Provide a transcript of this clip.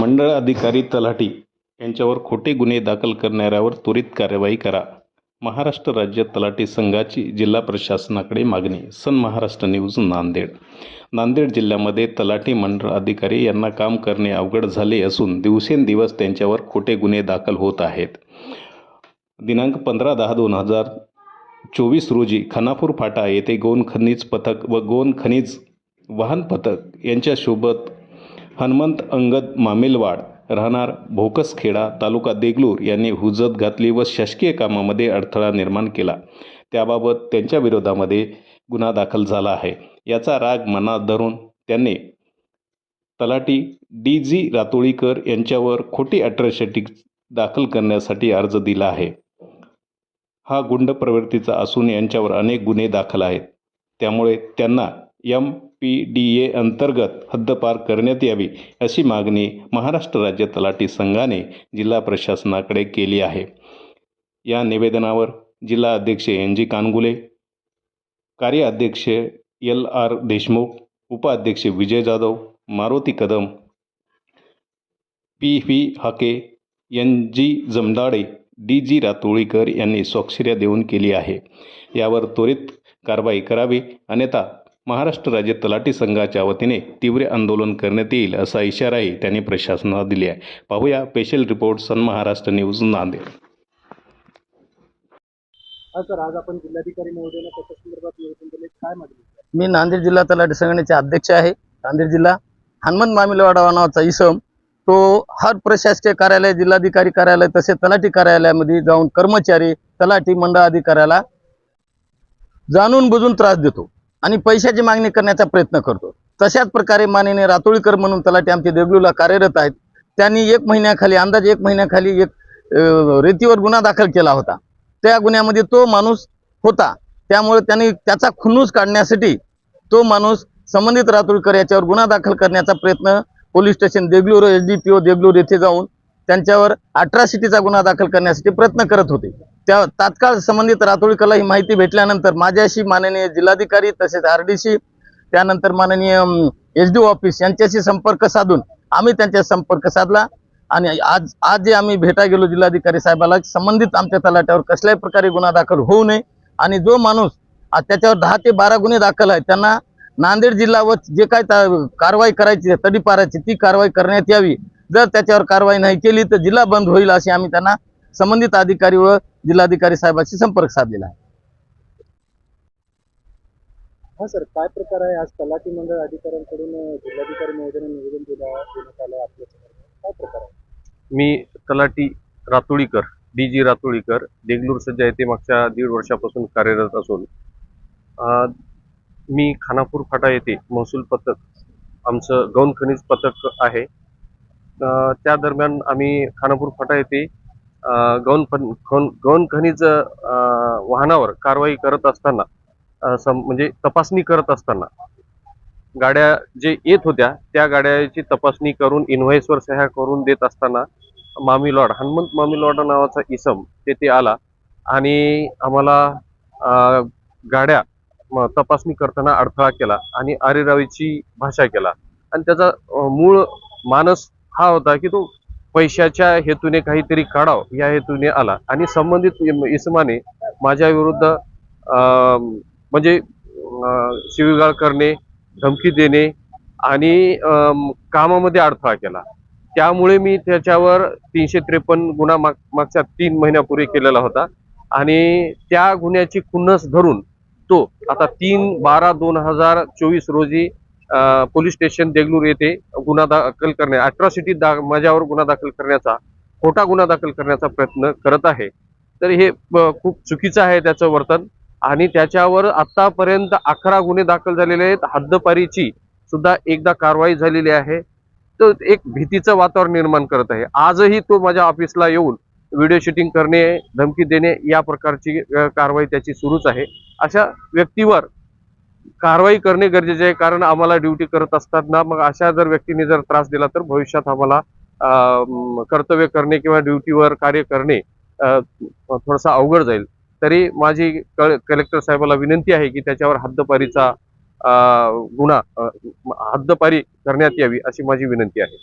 मंडळ अधिकारी तलाठी यांच्यावर खोटे गुन्हे दाखल करणाऱ्यावर त्वरित कारवाई करा. महाराष्ट्र राज्य तलाठी संघाची जिल्हा प्रशासनाकडे मागणी. Sun Maharashtra news Nanded. Nanded जिल्ह्यामध्ये तलाठी मंडळ अधिकारी यांना काम करणे अवघड झाले असून दिवसेंदिवस त्यांच्यावर खोटे गुन्हे दाखल होत आहेत. दिनांक पंधरा दहा दोन हजार चोवीस रोजी खानापूर फाटा येथे गोन खनिज पथक व गोन खनिज वाहन पथक यांच्यासोबत हनुमंत अंगद मामेलवाड राहणार भोकसखेडा तालुका देगलूर यांनी हुजत घातली व शासकीय कामामध्ये अडथळा निर्माण केला. त्याबाबत त्यांच्या विरोधामध्ये गुन्हा दाखल झाला आहे. याचा राग मनात धरून त्यांनी तलाठी डी जी रातोळीकर यांच्यावर खोटी अट्रॉसिटी दाखल करण्यासाठी अर्ज दिला आहे. हा गुंड प्रवृत्तीचा असून यांच्यावर अनेक गुन्हे दाखल आहेत. त्यामुळे त्यांना एम पी डी ए अंतर्गत हद्दपार करण्यात यावी अशी मागणी महाराष्ट्र राज्य तलाठी संघाने जिल्हा प्रशासनाकडे केली आहे. या निवेदनावर जिल्हा अध्यक्ष एन जी कानगुले कार्याध्यक्ष एल आर देशमुख उपाध्यक्ष Vijay Jadhav Maruti Kadam P V Hake N G Jamdade D G Ratolikar यांनी स्वाक्षर्या देऊन केली आहे. यावर त्वरित कारवाई करावी अन्यथा महाराष्ट्र राज्य तलाठी संघाच्या वतीने तीव्र आंदोलन करण्यात येईल असा इशाराही त्यांनी प्रशासनाला दिली आहे. पाहूया special report sun Maharashtra news Nanded. Sir आज आपण जिल्हाधिकारी मी नांदेड जिल्हा तलाठी संघटनेचे अध्यक्ष आहे. नांदेड जिल्हा हनुमंत मामिलवाडा नावाचा इसम तो हर प्रशासकीय कार्यालय जिल्हाधिकारी कार्यालय तसे तलाठी कार्यालयामध्ये जाऊन कर्मचारी तलाठी मंडळ अधिकाऱ्याला जाणून बुजून त्रास देतो. आणि पैशाची मागणी करण्याचा प्रयत्न करतो. तशाच प्रकारे माननीय रातोळीकर म्हणून तलाठी आमचे देगलूला कार्यरत आहेत. त्यांनी एक महिन्याखाली अंदाजे एक महिन्याखाली एक रेतीवर गुन्हा दाखल केला होता. त्या गुन्ह्यामध्ये तो माणूस होता. त्यामुळे त्यांनी त्याचा खुन्नूस काढण्यासाठी तो माणूस संबंधित रातोळीकर याच्यावर गुन्हा दाखल करण्याचा प्रयत्न police station Degloor S D P O Degloor येथे जाऊन त्यांच्यावर अठरा सिटीचा गुन्हा दाखल करण्यासाठी प्रयत्न करत होते. त्या तात्काळ संबंधित रातोळीकरला ही माहिती भेटल्यानंतर माझ्याशी माननीय जिल्हाधिकारी तसेच आर त्यानंतर माननीय एच डी ऑफिस यांच्याशी संपर्क साधून आम्ही त्यांच्या संपर्क साधला. आणि आज आज जे आम्ही भेटा गेलो जिल्हाधिकारी साहेबाला संबंधित आमच्या तलाट्यावर कसल्याही प्रकारे गुन्हा दाखल होऊ नये. आणि जो माणूस त्याच्यावर दहा ते बारा गुन्हे दाखल आहेत त्यांना नांदेड जिल्हा व जे काय कारवाई करायची तडीपाराची ती कारवाई करण्यात यावी. जर त्याच्यावर कारवाई नाही केली तर जिल्हा बंद होईल अशी आम्ही त्यांना संबंधित अधिकारी व जिल्हाधिकारी साहेबांशी संपर्क साधलेला आहे. हा सर काय प्रकार आहे? आज तलाठी मंडळ अधिकाऱ्यांकडून जिल्हाधिकारी महोदयांना निवेदन दिला देण्यात आलं आपल्या संदर्भात काय प्रकार आहे? मी तलाठी रातोळीकर डी जी रातोळीकर देगलूर सज्जा येथे मागच्या दीड वर्षापासून कार्यरत असून अं, मी खानापूर फाटा येथे महसूल पथक आमचं गौण खनिज पथक आहे. त्या दरम्यान आम्ही खानापूर फाटा येथे अं, गौण फन गौण खनिज वाहनावर कारवाई करत असताना सम- म्हणजे तपासणी करत असताना गाड्या जे येत होत्या त्या गाड्याची तपासणी करून इन्व्हॉइसवर सह्या करून देत असताना मामी लॉर्ड हनुमंत मामी लॉर्ड नावाचा इसम तेथे आला आणि आम्हाला गाड्या तपासणी करताना अडथळा केला आणि आरेरावीची भाषा केला. आणि त्याचा मूळ मानस हा होता की तो पैशाच्या हेतूने काहीतरी काढाव या हेतूने आला. आणि संबंधित इसमाने माझ्या विरुद्ध म्हणजे शिवीगाळ करणे धमकी देणे आणि कामामध्ये अडथळा केला. त्यामुळे मी त्याच्यावर तीनशे त्रेपन्न गुन्हा माग मागच्या तीन महिन्यापूर्वी केलेला होता. आणि त्या गुन्ह्याची खुन्नस धरून तो आता तीन बारा दोन हजार चोवीस रोजी पोलीस स्टेशन देगलूर येथे गुन्हा दाखल करणे अॅट्रॉसिटी दा माझ्यावर गुन्हा दाखल करण्याचा खोटा गुन्हा दाखल करण्याचा प्रयत्न करत आहे. तर हे खूप चुकीचं आहे त्याचं वर्तन. आणि त्याच्यावर आतापर्यंत अकरा गुन्हे दाखल झालेले आहेत. हद्दपारीची सुद्धा एकदा कारवाई झालेली आहे. तो एक भीतीचं वातावरण निर्माण करत आहे. आजही तो माझ्या ऑफिसला येऊन व्हिडिओ शूटिंग करणे धमकी देणे या प्रकारची कारवाई त्याची सुरूच आहे. अशा व्यक्तीवर कारवाई करणे गरजेचे आहे कारण आम्हाला ड्युटी करत असताना मग अशा जर व्यक्तीने जर त्रास दिला तर भविष्यात आम्हाला कर्तव्य करणे किंवा ड्युटीवर कार्य करणे थोडासा थोडंसं अवघड जाईल. तरी माझी क- कलेक्टर साहेबाला विनंती आहे की त्याच्यावर हद्दपारीचा गुन्हा हद्दपारी करण्यात यावी अशी माझी विनंती आहे.